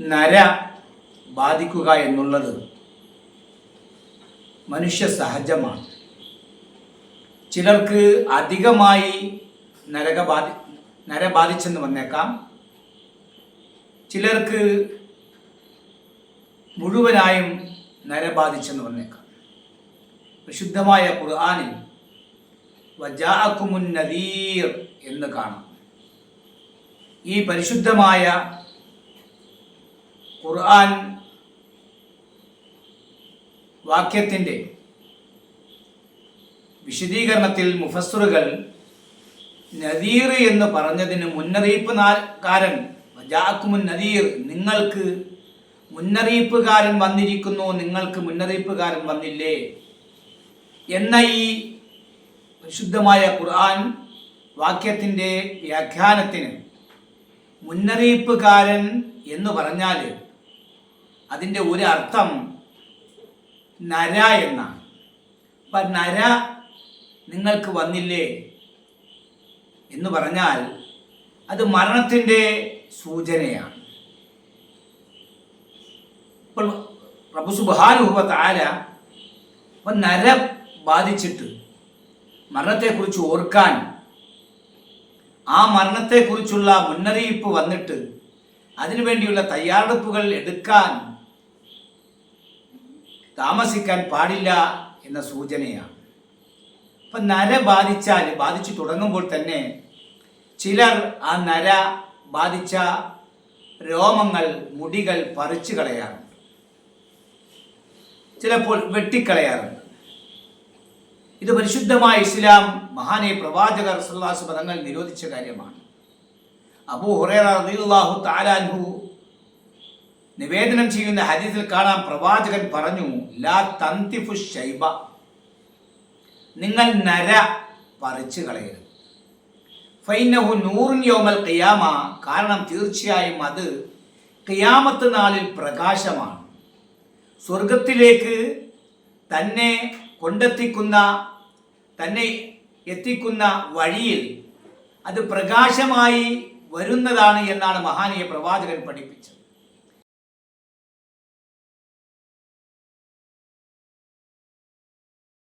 നര ബാധിക്കുക എന്നുള്ളത് മനുഷ്യ സഹജമാണ്. ചിലർക്ക് അധികമായി നരക ബാധി നര ബാധിച്ചെന്ന് വന്നേക്കാം. ചിലർക്ക് മുഴുവനായും നര ബാധിച്ചെന്ന് വന്നേക്കാം. വിശുദ്ധമായ ഖുർആാനിൽ വജാഅക്കുമുൻ നദീർ എന്ന് കാണാം. ഈ പരിശുദ്ധമായ ഖുർആൻ വാക്യത്തിന്റെ വിശദീകരണത്തിൽ മുഫസ്സറുകൾ നദീർ എന്ന് പറഞ്ഞതിന് മുന്നറിയിപ്പ് കാരൻ ജാക്കുമുൻ നദീർ നിങ്ങൾക്ക് മുന്നറിയിപ്പുകാരൻ വന്നിരിക്കുന്നു നിങ്ങൾക്ക് മുന്നറിയിപ്പുകാരൻ വന്നില്ലേ? എന്ന ഈ പരിശുദ്ധമായ ഖുർആൻ വാക്യത്തിന്റെ വ്യാഖ്യാനത്തിന് മുന്നറിയിപ്പുകാരൻ എന്ന് പറഞ്ഞാൽ അതിന്റെ ഒരു അർത്ഥം നര എന്നാണ്. അപ്പം നര നിങ്ങൾക്ക് വന്നില്ലേ എന്ന് പറഞ്ഞാൽ അത് മരണത്തിന്റെ സൂചനയാണ്. ഇപ്പോൾ പ്രഭു സുബാനുഭവ താര അപ്പം നര ബാധിച്ചിട്ട് മരണത്തെക്കുറിച്ച് ഓർക്കാൻ ആ മരണത്തെക്കുറിച്ചുള്ള മുന്നറിയിപ്പ് വന്നിട്ട് അതിനുവേണ്ടിയുള്ള തയ്യാറെടുപ്പുകൾ എടുക്കാൻ താമസിക്കാൻ പാടില്ല എന്ന സൂചനയാണ്. അപ്പം നര ബാധിച്ചാൽ ബാധിച്ചു തുടങ്ങുമ്പോൾ തന്നെ ചിലർ ആ നര ബാധിച്ച രോമങ്ങൾ മുടികൾ പറിച്ചു കളയാറുണ്ട്. ചിലപ്പോൾ വെട്ടിക്കളയാറുണ്ട്. ഇത് പരിശുദ്ധമായ ഇസ്ലാം മഹാനെ പ്രവാചകർ സുല്ലാസ് പദങ്ങൾ നിരോധിച്ച കാര്യമാണ്. അബൂ ഹുറേറ താലാൻഹു നിവേദനം ചെയ്യുന്ന ഹദീസിൽ കാണാം പ്രവാചകൻ പറഞ്ഞു ലാ തന്തിഫു ശൈബ. നിങ്ങൾ നര പറിച്ചു കളയരുത്. ഫൈനഹു നൂറിൻ യോമൽ ഖിയാമ. കാരണം തീർച്ചയായും അത് ഖിയാമത്ത് നാളിൽ പ്രകാശമാണ്. സ്വർഗത്തിലേക്ക് തന്നെ കൊണ്ടെത്തിക്കുന്ന തന്നെ എത്തിക്കുന്ന വഴിയിൽ അത് പ്രകാശമായി വരുന്നതാണ് എന്നാണ് മഹാനീയ പ്രവാചകൻ പഠിപ്പിച്ചത്.